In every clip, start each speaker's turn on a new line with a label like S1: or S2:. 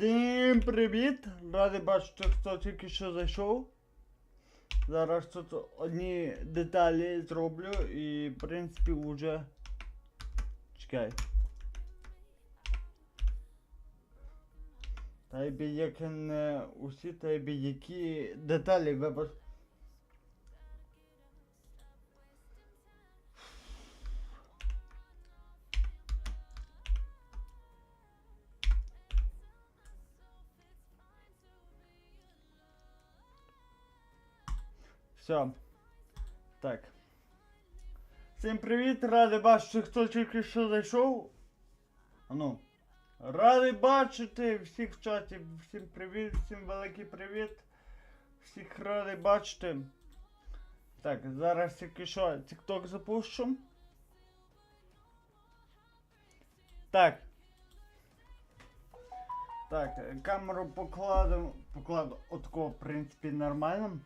S1: Всім привіт! Радий бачити, хто тільки що зайшов. Зараз тут одні деталі зроблю і в принципі вже. Чекай. Та й як не усі, та й які деталі вибач. Все. Так. Всім привіт, радий бачити, хто тільки що зайшов. Ану. Радий бачити всіх в чаті. Всім привіт, всім великий привіт. Всіх радий бачити. Так, зараз тільки що TikTok запущу. Так. Так, камеру покладу. Покладу отко, в принципі, нормально.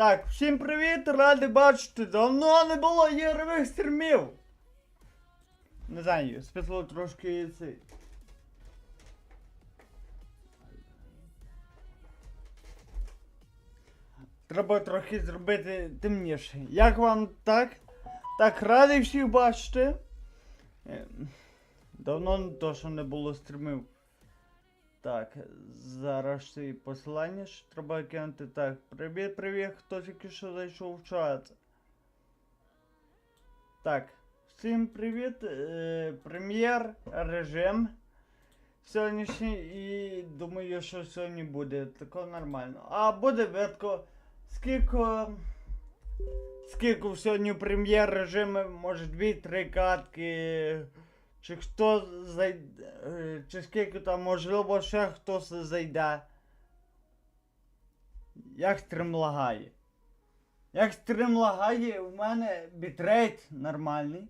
S1: Так, всім привіт, радий бачити. Давно не було ігрових стрімів. Не знаю, світло трошки цей. Треба трохи зробити темніше. Як вам так? Так, радий всіх бачити. Е, Давно то, що не було стрімів. Так, зараз і посилання ж треба кинути. Так, привіт, привіт, хто тільки що зайшов в чат. Так, всім привіт. Е, прем'єр, режим. Сьогоднішній і думаю, що сьогодні буде тако нормально. А буде видко, скільки. Скільки сьогодні прем'єр режимі, може 2-3 катки. Чи хто зайде, чи скільки там, можливо, ще хтось зайде. Як стрім лагає? Як стрім лагає, у мене бітрейт нормальний.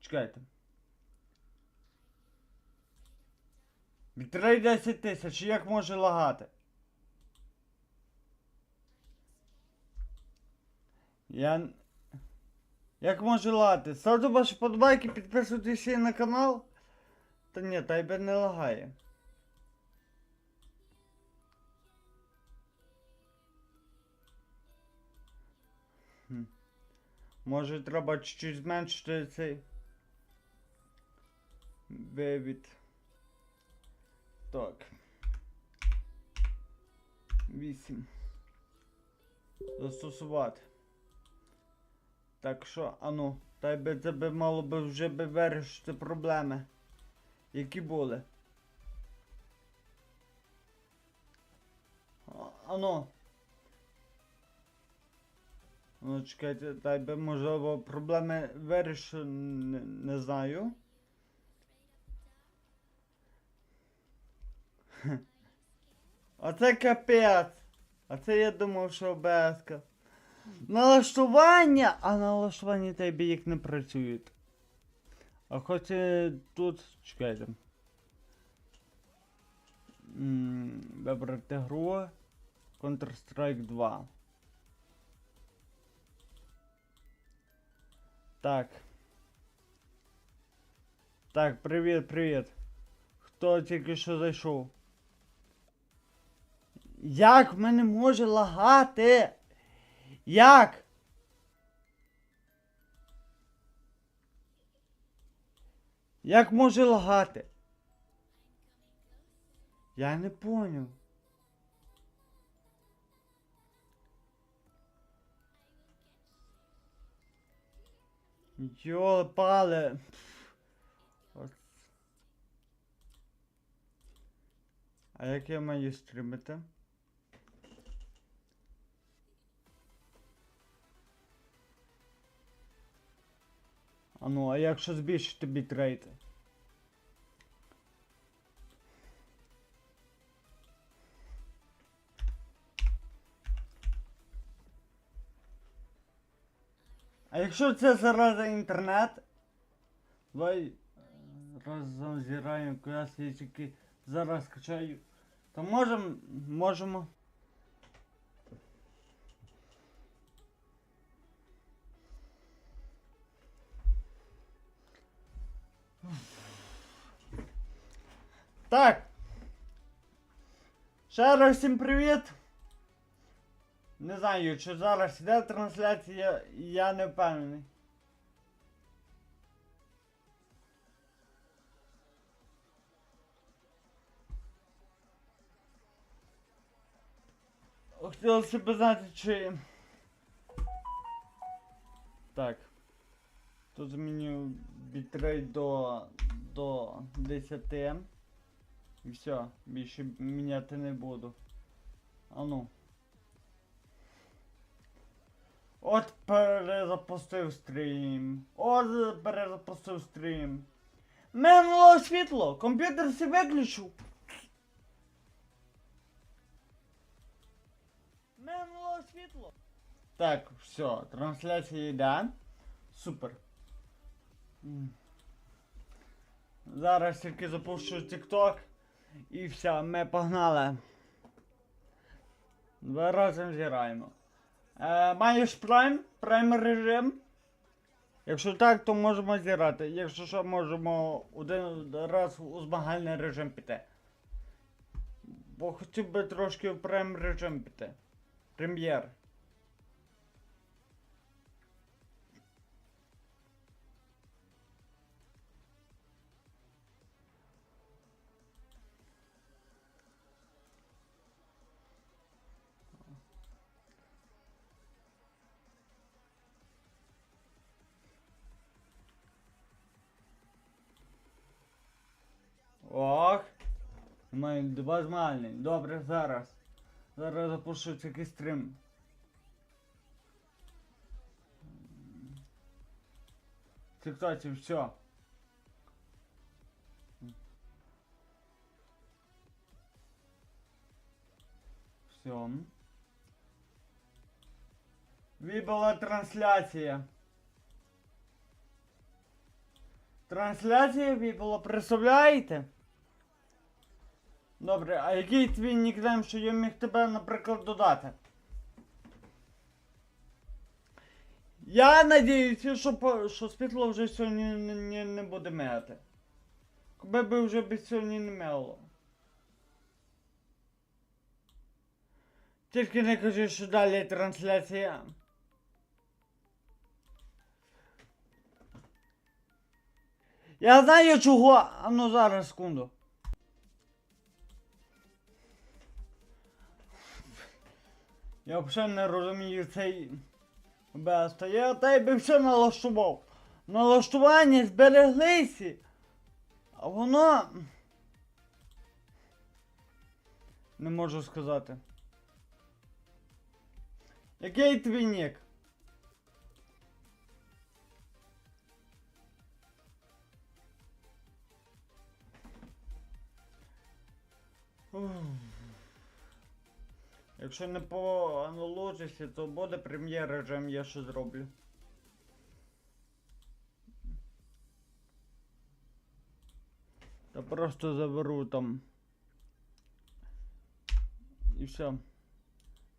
S1: Чекайте. Бітрейт 10 тисяч, як може лагати? Я... як може лагати? Ставте ваші подбайки, підписуйтесь ще на канал. Та ні, тайбер не лагає. Хм. Може треба чуть-чуть зменшити цей вивід. Так. Вісім. Застосувати. Так що, ану, та би це би мало би вже би вирішити проблеми. Які були. Ану. Ну, чекайте, та би можливо проблеми вирішу, не, не знаю. Оце капець. А це я думав, що обеска. Налаштування, а налаштування тебе як не працюють. А хоч тут. Чекайте. Вибрати гру. Counter-Strike 2. Так. Так, привіт, привіт. Хто тільки що зайшов? Як мене може лагати? Як? Як може лагати? Я не поняв. Йоле пале. А як я маю стрімити? А ну, а якщо збільшити бітрейти? А якщо це зараза інтернет? Давай е, разом зіграємо кудись я тільки зараз качаю. То можемо, можемо. Так. Ще раз всім привіт. Не знаю, чи зараз йде трансляція, я не впевнений. Хотілося б знати, чи. Так. Тут зміню бітрейт до, до 10. І все, більше міняти не буду. А ну. От перезапустив стрім. От перезапустив стрім. Минуло світло, комп'ютер си виключив. Минуло світло. Так, все, трансляція йде. Супер. Зараз тільки запущу TikTok. І все, ми погнали. Два разом зіграємо. Е, маєш прайм? Прайм режим? Якщо так, то можемо зіграти. Якщо що, можемо один раз у змагальний режим піти. Бо хотів би трошки в прайм режим піти. Прем'єр. Маю два змагальні. Добре, зараз. Зараз запущу якийсь. Це, кстати, все. Все. Вибила трансляція. Трансляція вибила, представляєте? Добре, а який твій нікнейм, що я міг тебе, наприклад, додати? Я надіюся, що, по, що світло вже сьогодні не, не, не буде мигати. Коби би вже би сьогодні не мило. Тільки не кажи, що далі трансляція. Я знаю чого. А ну зараз секунду. Я взагалі не розумію цей беста. Я тебе все налаштував. Налаштування збереглися. А воно. Не можу сказати. Який твій нік? Ух. Якщо не по аналогісі, то буде прем'єр режим, я ще зроблю. Та просто заберу там. І все.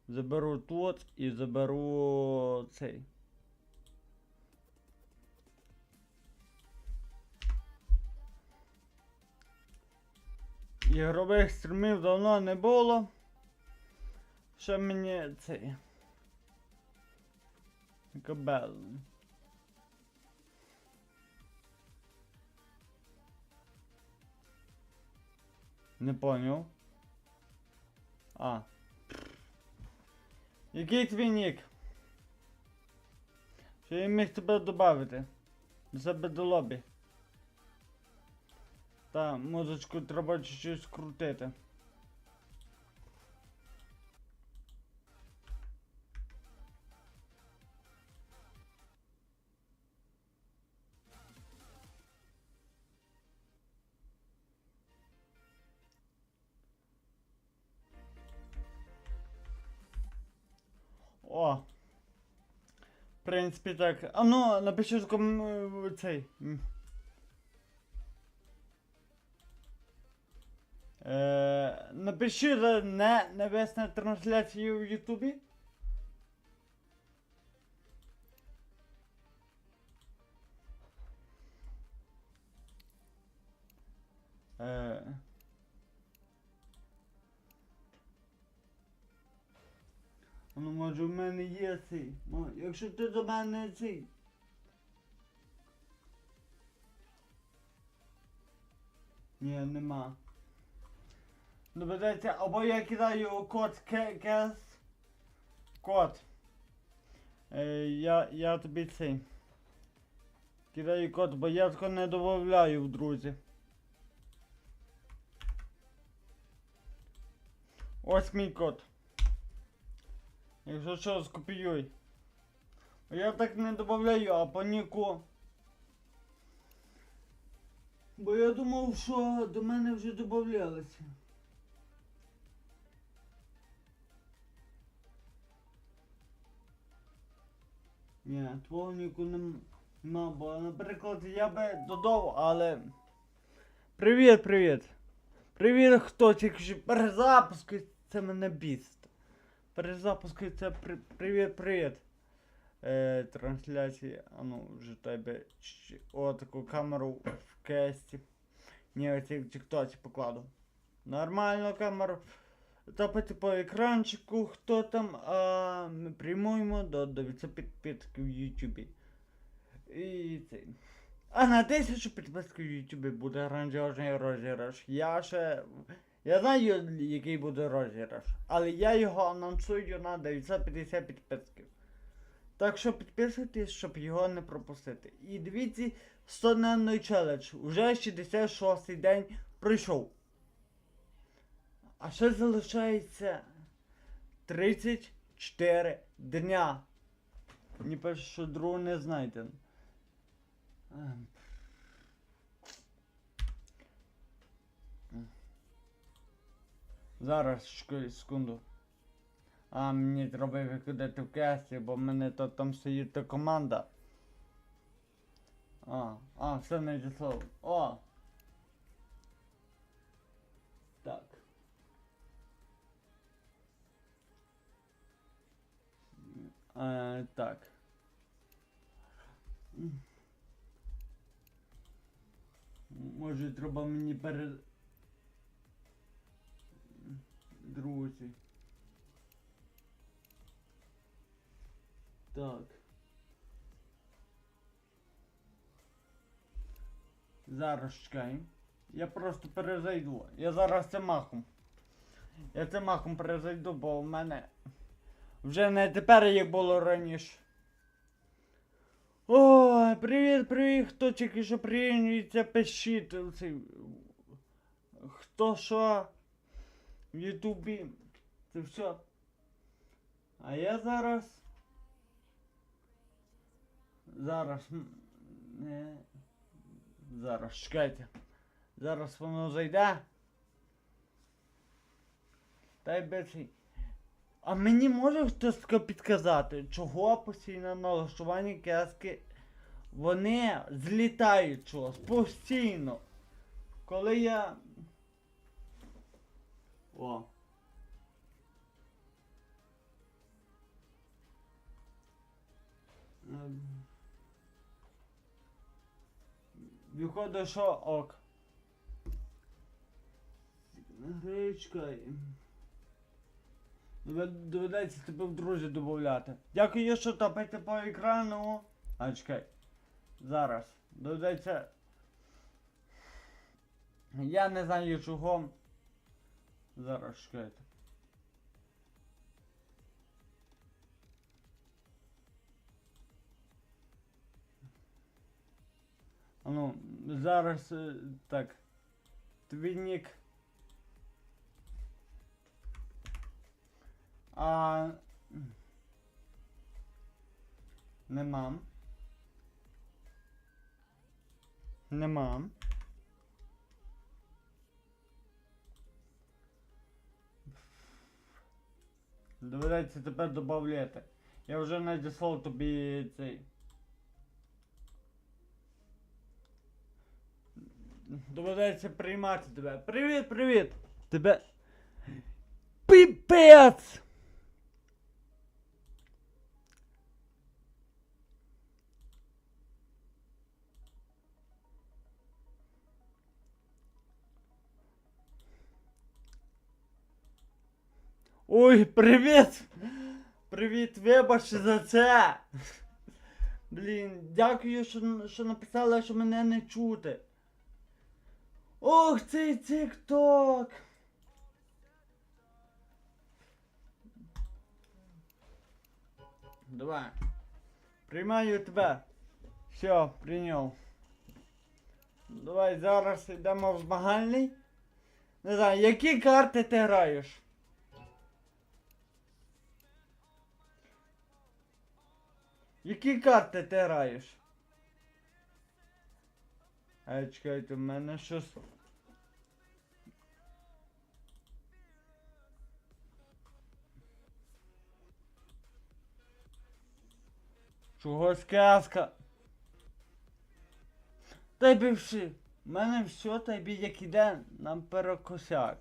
S1: Заберу тут і заберу цей. Ігрових стрімів давно не було. Ще мені цей. Кабел. Не поняв. А. Який твій нік? Що я міг тебе додати? До себе до лобі. Та, музичку треба чуть-чуть. Принципі, так. А ну, напиши в ком... е, цей. Е, напиши не навесна трансляцію в Ютубі. Е, може в мене є цей. Якщо ти до мене цей. Ні, нема. Доведеться, або я кидаю код КЕС. Код. Е, я, я тобі цей. Кидаю код, бо я тако не додаю в друзі. Ось мій код. Якщо що, скопіюй. Я так не додаю, а по ніку. Бо я думав, що до мене вже додавалися. Ні, твого ніку нем- нема, бо, наприклад, я би додав, але. Привіт, привіт. Привіт, хто тільки що перезапускає, це мене біст. Перезапускає це при... привіт, привіт. Е, трансляції, а ну, вже тебе о, таку камеру в кесті. Ні, оці в тіктоці покладу. Нормальну камеру. Топити по екранчику, хто там, а ми приймуємо до 900 підписків в Ютубі. І цей. А на 1000 підписків в Ютубі буде грандіозний розіграш. Я ще. Я знаю, який буде розіграш, але я його анонсую на 950 підписків. Так що підписуйтесь, щоб його не пропустити. І дивіться 100-денний челендж. Уже 66-й день пройшов. А ще залишається 34 дня. Мені пише, що другого не знайдено. Зараз секунду. А, мені треба викидати в кесті, бо в мене то там стоїть та команда. А, а, все надіслав. О! Так. Е, так. Може треба мені пере... Друзі. Так. Зараз чекай. Я просто перезайду. Я зараз це махом. Я це махом перезайду, бо в мене вже не тепер як було раніше. Ой, привіт, привіт, хто тільки що приєднується, пишіть. Хто що в Ютубі. Це все. А я зараз. Зараз. Не. Зараз, чекайте. Зараз воно зайде. Дай бецій. А мені може хтось підказати, чого постійно налаштування кески вони злітають чогось постійно. Коли я. О. Ем. Виходить, що ок. Гречка. Доведеться тебе в друзі додати. Дякую, що топите по екрану. А чекай. Зараз. Доведеться. Я не знаю чого. Зараз чекайте. Ну, зараз е, так. Твій нік. А. Нема. Нема. Доведеться тепер додати. Я вже надіслав тобі цей. Доведеться приймати тебе. Привіт, привіт! Тебе. Піпець! Ой, привіт! Привіт, вибач за це. Блін, дякую, що, що написала, що мене не чути. Ох, цей тік-ток. Давай. Приймаю тебе. Все, прийняв. Давай зараз йдемо в змагальний. Не знаю, які карти ти граєш? Які карти ти граєш? А чекайте, в мене щось. Чогось казка. Та й би всі. В мене все, та й як іде нам перекосяк.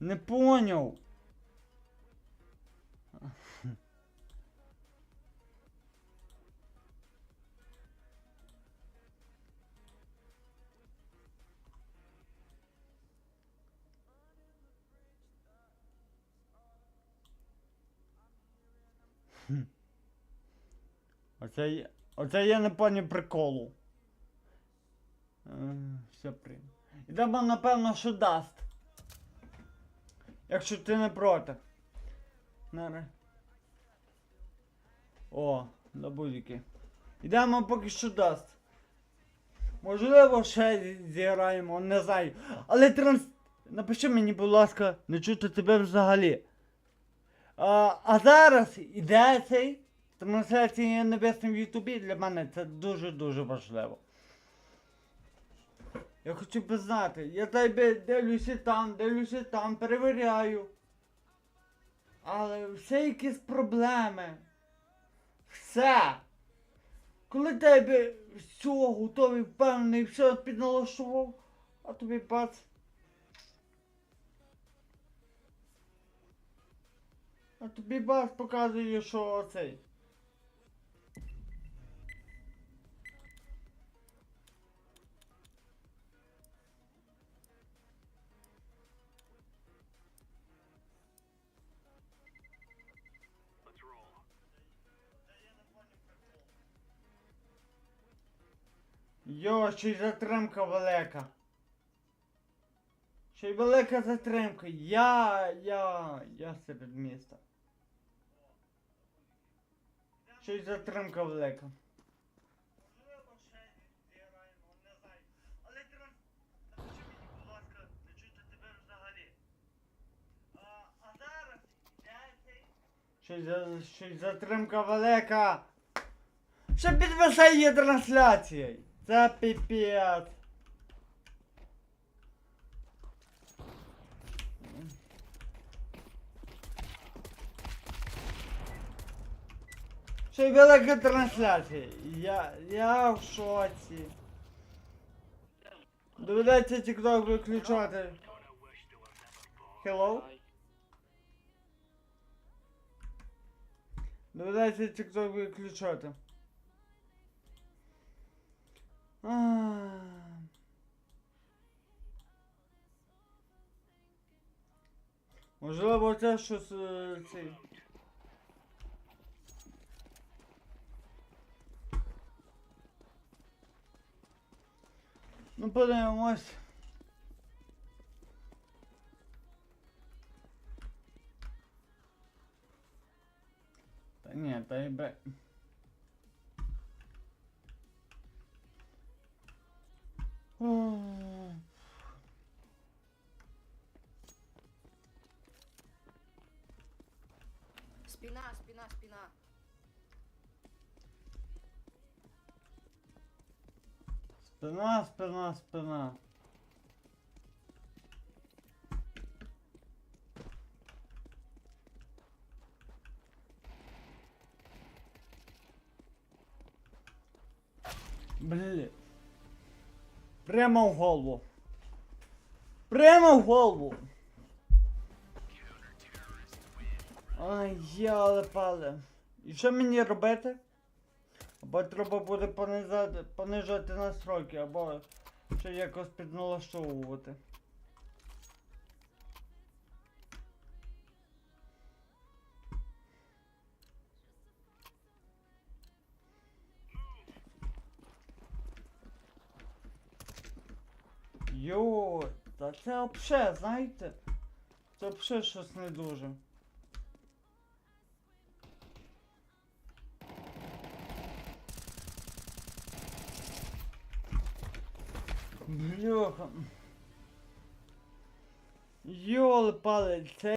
S1: Не поняв. Оце, я- оце я не поняв приколу. Е, Все прийм. Ідемо, напевно, що дасть. Якщо ти не проти. Наре. О, на будь-які. Ідемо поки що дасть. Можливо, ще зіграємо, не знаю. Але транс... Напиши мені, будь ласка, не чути тебе взагалі. А, а зараз іде цей трансляція небесним в Ютубі. Для мене це дуже-дуже важливо. Я хочу би знати, я тебе дивлюся там, дивлюся там, перевіряю. Але все якісь проблеми. Все. Коли тебе все готовий, впевнений, все підналаштував, а тобі бац. А тобі бац показує, що цей. Йо, ще й затримка велика. Ще й велика затримка. Я, я, я серед міста. Ще й затримка велика. Ще й, за, ще затримка велика. Ще підвисає трансляція. Це піпець. Ще й велика трансляція. Я, я в шоці. Доведеться TikTok виключати. Hello? Доведеться TikTok виключати. Можливо, це щось е, цей. Ну, подивимось. Та ні, та й бе.
S2: Спина, спина, спина.
S1: Спина, спина, спина. Блін. Прямо в голову. Прямо в голову. Ай, яле пале. І що мені робити? Або треба буде понижати, понижати настройки, або Ще якось підналаштовувати. Йо, та це вообще, знаєте? Це вообще щось не дуже. Бляха. Йоли палець. це